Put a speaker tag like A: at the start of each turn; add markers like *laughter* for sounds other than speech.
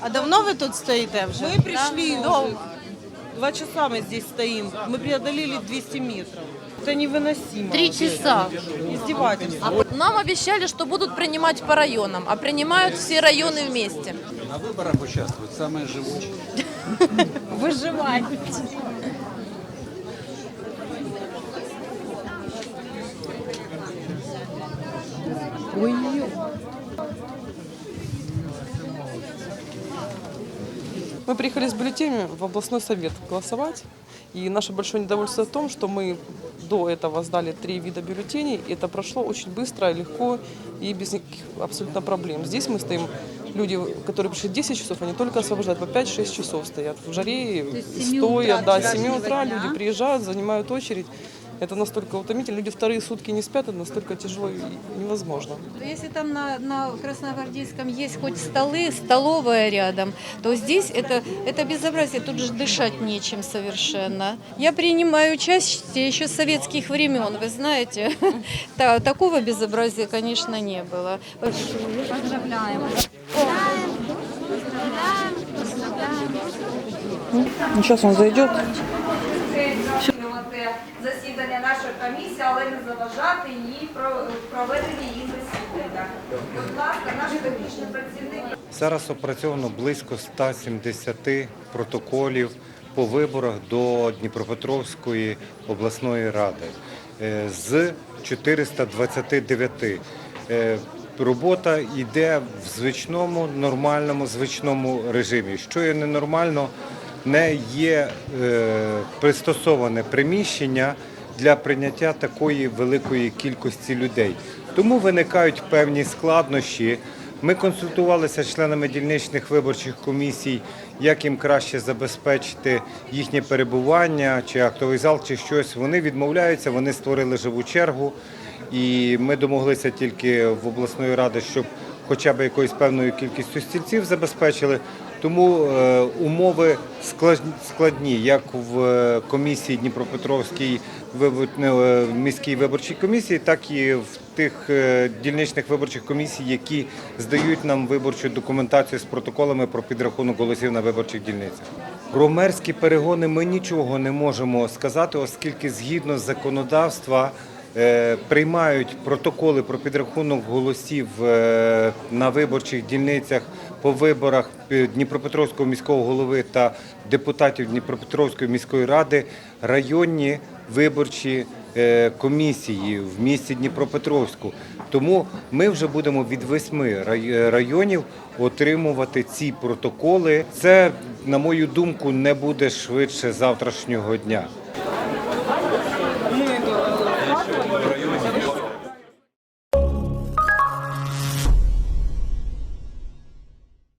A: А давно вы тут стоите?
B: Мы пришли
A: ну,
B: долго. Два часа мы здесь стоим. Мы преодолели 200 метров. Это невыносимо.
C: Три часа.
B: Издевательство.
C: А нам обещали, что будут принимать по районам, а принимают все районы вместе.
D: На выборах участвуют самые живучие. *laughs* Выживать.
A: Виживають.
E: Мы приехали с бюллетенями в областной совет голосовать. И наше большое недовольство в том, что мы до этого сдали три вида бюллетеней. И это прошло очень быстро, легко и без никаких абсолютно проблем. Здесь мы стоим, люди, которые пришли 10 часов, они только освобождают, по 5-6 часов стоят в жаре, стоя, да, с 7 утра люди приезжают, занимают очередь. Это настолько утомительно. Люди вторые сутки не спят, это настолько тяжело и невозможно.
F: Если там на, на Красногвардейском есть хоть столы, столовая рядом, то здесь это, это безобразие, тут же дышать нечем совершенно. Я принимаю участие еще с советских времен, вы знаете. *laughs* Та- Такого безобразия, конечно, не было.
E: Ну, сейчас он зайдет.
G: Засідання нашої комісії, але не заважати її про проведення її засідання. Будь ласка, наш технічний працівник.
H: Зараз опрацьовано близько 170 протоколів по виборах до Дніпропетровської обласної ради е, з 429. Е, Робота йде в звичному, нормальному, звичному режимі. Що є ненормально, не є е, пристосоване приміщення для прийняття такої великої кількості людей. Тому виникають певні складнощі. Ми консультувалися з членами дільничних виборчих комісій, як їм краще забезпечити їхнє перебування, чи актовий зал, чи щось. Вони відмовляються, вони створили живу чергу. І ми домоглися тільки в обласної ради, щоб хоча б якоюсь певною кількістю стільців забезпечили. Тому е, умови складні, як в е, комісії Дніпропетровській е, міській виборчій комісії, так і в тих дільничних виборчих комісій, які здають нам виборчу документацію з протоколами про підрахунок голосів на виборчих дільницях. Про мерські перегони ми нічого не можемо сказати, оскільки згідно законодавства. Е, Приймають протоколи про підрахунок голосів е, на виборчих дільницях по виборах Дніпропетровського міського голови та депутатів Дніпропетровської міської ради районні виборчі е, комісії в місті Дніпропетровську. Тому ми вже будемо від восьми районів отримувати ці протоколи. Це, на мою думку, не буде швидше завтрашнього дня.